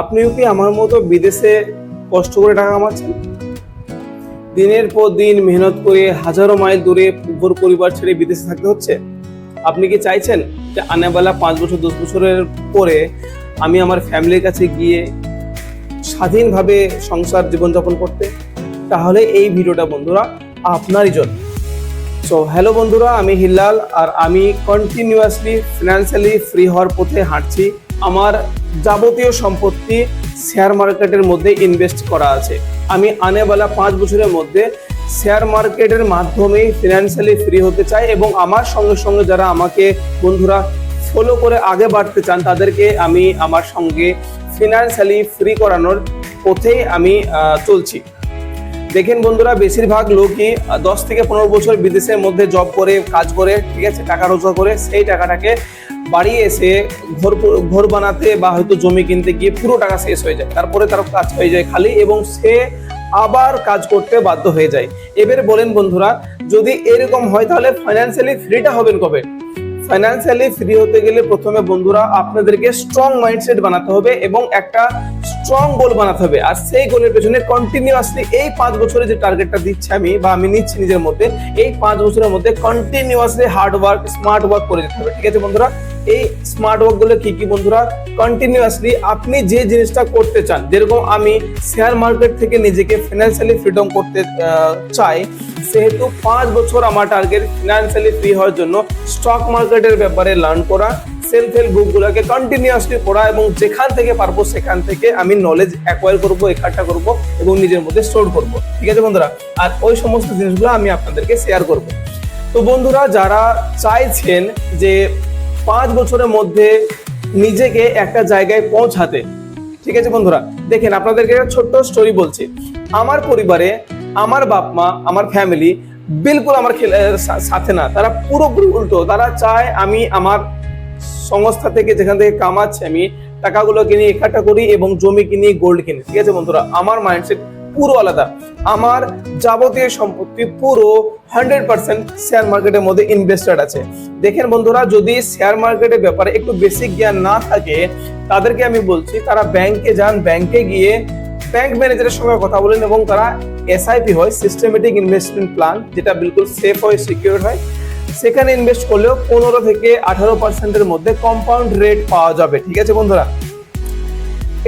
আপনিও কি আমার মতো বিদেশে কষ্ট করে টাকা কামাচ্ছেন? দিনের পর দিন মেহনত করে হাজারো মাইল দূরে ঘর পরিবার ছেড়ে বিদেশে থাকতে হচ্ছে। আপনি কি চাইছেন যে আনাবেলা পাঁচ বছর, দশ বছরের পরে আমি আমার ফ্যামিলির কাছে গিয়ে স্বাধীনভাবে সংসার জীবনযাপন করতে? তাহলে এই ভিডিওটা বন্ধুরা আপনারই জন্য। সো হ্যালো বন্ধুরা, আমি হিল্লাল আর আমি কন্টিনিউয়াসলি ফিনান্সিয়ালি ফ্রি হওয়ার পথে হাঁটছি। আমার যাবতীয় সম্পত্তি শেয়ার মার্কেটের মধ্যে ইনভেস্ট করা আছে। আমি আনেওয়ালা পাঁচ বছরের মধ্যে শেয়ার মার্কেটের মাধ্যমে ফিনান্সিয়ালি ফ্রি হতে চাই এবং আমার সঙ্গে সঙ্গে যারা আমাকে বন্ধুরা ফলো করে আগে বাড়তে চান, তাদেরকে আমি আমার সঙ্গে ফিনান্সিয়ালি ফ্রি করানোর পথেই আমি চলছি। দেখেন বন্ধুরা, বেশিরভাগ লোকই দশ থেকে পনেরো বছর বিদেশের মধ্যে জব করে, কাজ করে, ঠিক আছে, টাকা রোজগার করে, সেই টাকাটাকে বাড়ি এসে ঘর ঘর বানাতে বা হয়তো জমি কিনতে গিয়ে পুরো টাকা শেষ হয়ে যায়। তারপরে তার কাজ হয়ে যায় খালি এবং সে আবার কাজ করতে বাধ্য হয়ে যায়। এবার বলেন বন্ধুরা, যদি এরকম হয় তাহলে ফাইন্যান্সিয়ালি ফ্রিটা হবেন কবে? ফাইন্যান্সিয়ালি ফ্রি হতে গেলে প্রথমে বন্ধুরা আপনাদেরকে স্ট্রং মাইন্ডসেট বানাতে হবে এবং একটা স্ট্রং গোল বানাতে হবে। আর সেই গোলের পেছনে কন্টিনিউয়াসলি এই পাঁচ বছরে যে টার্গেটটা দিচ্ছি আমি বা আমি নিচ্ছি নিজের মধ্যে, এই পাঁচ বছরের মধ্যে continuously hard work smart work করে যেতে হবে। ঠিক আছে বন্ধুরা? এই স্মার্ট ওয়ার্কগুলো কি কি বন্ধুরা? কন্টিনিউয়াসলি আপনি যে জিনিসটা করতে চান, যেরকম আমি শেয়ার মার্কেট থেকে নিজেকে ফিনান্সিয়ালি ফ্রিডম করতে চাই সেহেতু পাঁচ বছর আমার টার্গেট ফিনান্সিয়ালি ফ্রি হওয়ার জন্য স্টক মার্কেটের ব্যাপারে লার্ন করা সেলফ হেল্প বুকগুলোকে কন্টিনিউয়াসলি পড়া এবং যেখান থেকে পারব সেখান থেকে আমি নলেজ অ্যাকোয়ার করব একাটা করব এবং নিজের মধ্যে স্টোর করব। ঠিক আছে বন্ধুরা? আর ওই সমস্ত জিনিসগুলো আমি আপনাদেরকে শেয়ার করব। তো বন্ধুরা, যারা চাইছেন যে পাঁচ বছরের মধ্যে নিজেকে একটা জায়গায় পৌঁছাতে, ঠিক আছে বন্ধুরা? দেখেন, আপনাদেরকে ছোট্ট স্টোরি বলছি। আমার পরিবারে আমার বাপ মা, আমার ফ্যামিলি বিলকুল আমার সাথে না। তারা পুরোপুরি উল্টো। তারা চায় আমি আমার সংস্থা থেকে যেখান থেকে কামাচ্ছি আমি টাকাগুলো কিনে একাটা করি এবং জমি কিনি গোল্ড কিনি। ঠিক আছে বন্ধুরা? আমার মাইন্ডসেট পুরো আলাদা। আমার যাবতীয় সম্পত্তি পুরো হান্ড্রেড পার্সেন্ট শেয়ার মার্কেটের মধ্যে ইনভেস্টেড আছে। দেখেন বন্ধুরা, যদি শেয়ার মার্কেটের ব্যাপারে একটু বেসিক জ্ঞান না থাকে, তাদেরকে আমি বলছি, তারা ব্যাংকে যান ব্যাংকে গিয়ে ব্যাংক ম্যানেজারের সঙ্গে কথা বলেন এবং তারা এসআইপি হয় সিস্টেমেটিক ইনভেস্টমেন্ট প্ল্যান যেটা বিলকুল সেফ হয় সিকিউর হয়। সেখানে ইনভেস্ট করলেও পনেরো থেকে আঠারো পার্সেন্টের মধ্যে কম্পাউন্ড রেট পাওয়া যাবে, ঠিক আছে বন্ধুরা?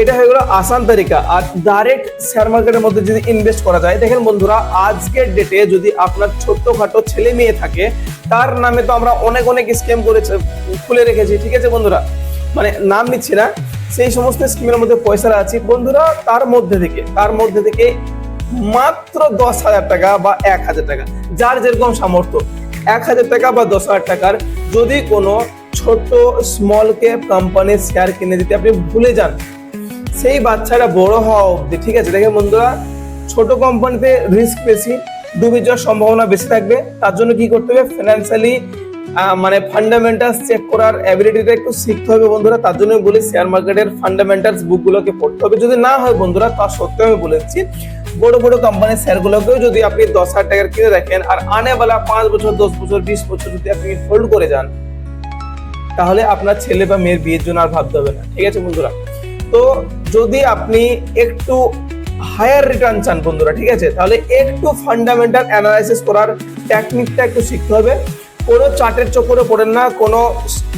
এটা হয়ে গেল আসান তালিকা আর ডাইরেক্ট শেয়ার মার্কেটের মধ্যে যদি ইনভেস্ট করা যায়, দেখেন বন্ধুরা, আজকের ডেটে যদি আপনার ছোট্টখাটো ছেলে মেয়ে থাকে, তার নামে তো আমরা অনেক অনেক স্কিম করে খুলে রেখেছি, ঠিক আছে বন্ধুরা? মানে নাম নিচ্ছি না। সেই সমস্ত স্কিমের মধ্যে পয়সা আছে। বন্ধুরা, তার মধ্যে থেকে, তার মধ্যে থেকে মাত্র দশ হাজার টাকা বা এক হাজার টাকা, যার যেরকম সামর্থ্য। এক হাজার টাকা বা দশ হাজার টাকার যদি কোনো ছোট স্মল ক্যাপ কোম্পানির শেয়ার কিনে দিতে আপনি ভুলে যান, সেই বাচ্চাটা বড় হওয়া অবধি, ঠিক আছে? দেখেন বন্ধুরা, ছোট কোম্পানিতে রিস্ক বেশি ডুবে যাওয়ার সম্ভাবনা বেশি থাকবে। তার জন্য কি করতে হবে? ফিনান্সিয়ালি মানে ফান্ডামেন্টালস চেক করার অ্যাবিলিটিটা একটু শিখতে হবে বন্ধুরা। তার জন্য বলি শেয়ার মার্কেটের ফান্ডামেন্টালস বুকগুলোকে পড়তে হবে। যদি না হয় বন্ধুরা, তা সত্ত্বেও আমি বলেছি, বড় বড় কোম্পানির শেয়ারগুলোকেও যদি আপনি দশ হাজার টাকার কিনে রাখেন আর আনেবেলা পাঁচ বছর, দশ বছর, বিশ বছর যদি আপনি হোল্ড করে যান, তাহলে আপনার ছেলে বা মেয়ের বিয়ের জন্য আর ভাবতে হবে না। ঠিক আছে বন্ধুরা? তো যদি আপনি একটু হায়ার রিটার্ন চান বন্ধুরা, ঠিক আছে? তাহলে একটু ফান্ডামেন্টাল অ্যানালাইসিস করার টেকনিকটা একটু শিখতে হবে। কোনো চার্টের চক্করে পড়েন না, কোনো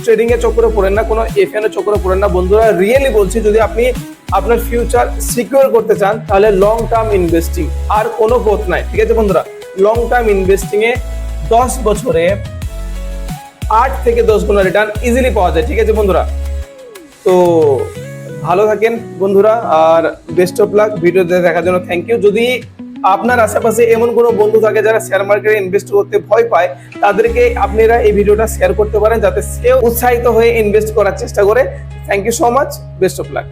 ট্রেডিং এর চক্করে পড়েন না, কোনো এফএন এর চক্করে পড়েন না। বন্ধুরা রিয়েলি বলছি, যদি আপনি আপনার ফিউচার সিকিউর করতে চান, তাহলে লং টার্ম ইনভেস্টিং আর কোনো পথ নাই। ঠিক আছে বন্ধুরা? লং টার্ম ইনভেস্টিং এ দশ বছরে আট থেকে দশ গুণ রিটার্ন ইজিলি পাওয়া যায়। ঠিক আছে বন্ধুরা? তো ভালো থাকেন বন্ধুরা, আর বেস্ট অফ লাক ভিডিও দেখার জন্য থ্যাংক ইউ যদি আপনার আশেপাশে এমন কোনো বন্ধু থাকে যারা শেয়ার মার্কেটে ইনভেস্ট করতে ভয় পায়, তাদেরকে আপনারা এই ভিডিওটা শেয়ার করতে পারেন যাতে সেও উৎসাহিত হয়ে ইনভেস্ট করার চেষ্টা করে। Thank you so much best of luck